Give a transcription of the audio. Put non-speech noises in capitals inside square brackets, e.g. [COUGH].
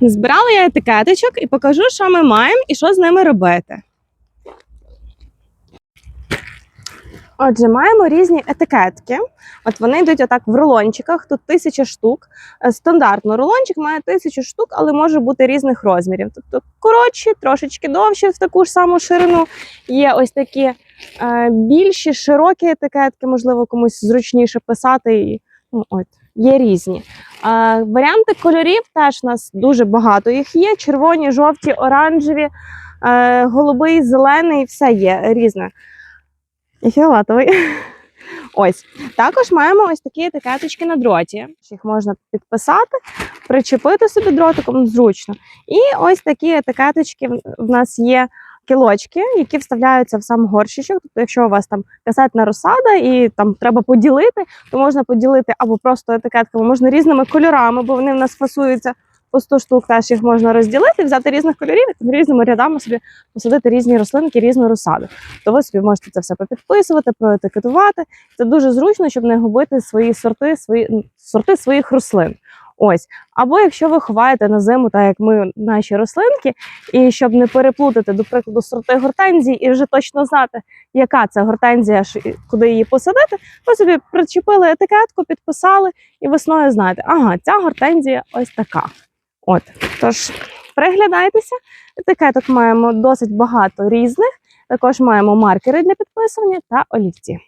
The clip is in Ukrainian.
Збирала я етикеточок і покажу, що ми маємо і що з ними робити. Отже, маємо різні етикетки. От вони йдуть отак в рулончиках, тут тисяча штук. Е, Стандартно рулончик має тисячу штук, але може бути різних розмірів. Тобто коротші, трошечки довші в таку ж саму ширину. Є ось такі е, більші, широкі етикетки, можливо, комусь зручніше писати. І, ну, от, є різні. Е, варіанти кольорів теж у нас дуже багато їх є: червоні, жовті, оранжеві, е, голубий, зелений, все є різне. І фіолетовий. [LAUGHS] Ось. Також маємо ось такі етикеточки на дроті. Їх можна підписати, причепити собі дротиком зручно. І ось такі етикеточки в- нас є кілочки, які вставляються в сам горщичок. Тобто, якщо у вас там касетна розсада і там треба поділити, то можна поділити або просто етикетками, можна різними кольорами, бо вони в нас фасуються по 100 штук, теж їх можна розділити, взяти різних кольорів і різними рядами собі посадити різні рослинки, різну розсаду. То ви собі можете це все попідписувати, проетикетувати. Це дуже зручно, щоб не губити свої сорти, свої сорти своїх рослин. Ось. Або якщо ви ховаєте на зиму, так як ми наші рослинки, і щоб не переплутати, до прикладу, сорти гортензії і вже точно знати, яка це гортензія, куди її посадити, ви собі причепили етикетку, підписали, і весною знаєте, ага, ця гортензія ось така. От. Тож приглядайтеся, етикеток маємо досить багато різних. Також маємо маркери для підписування та олівці.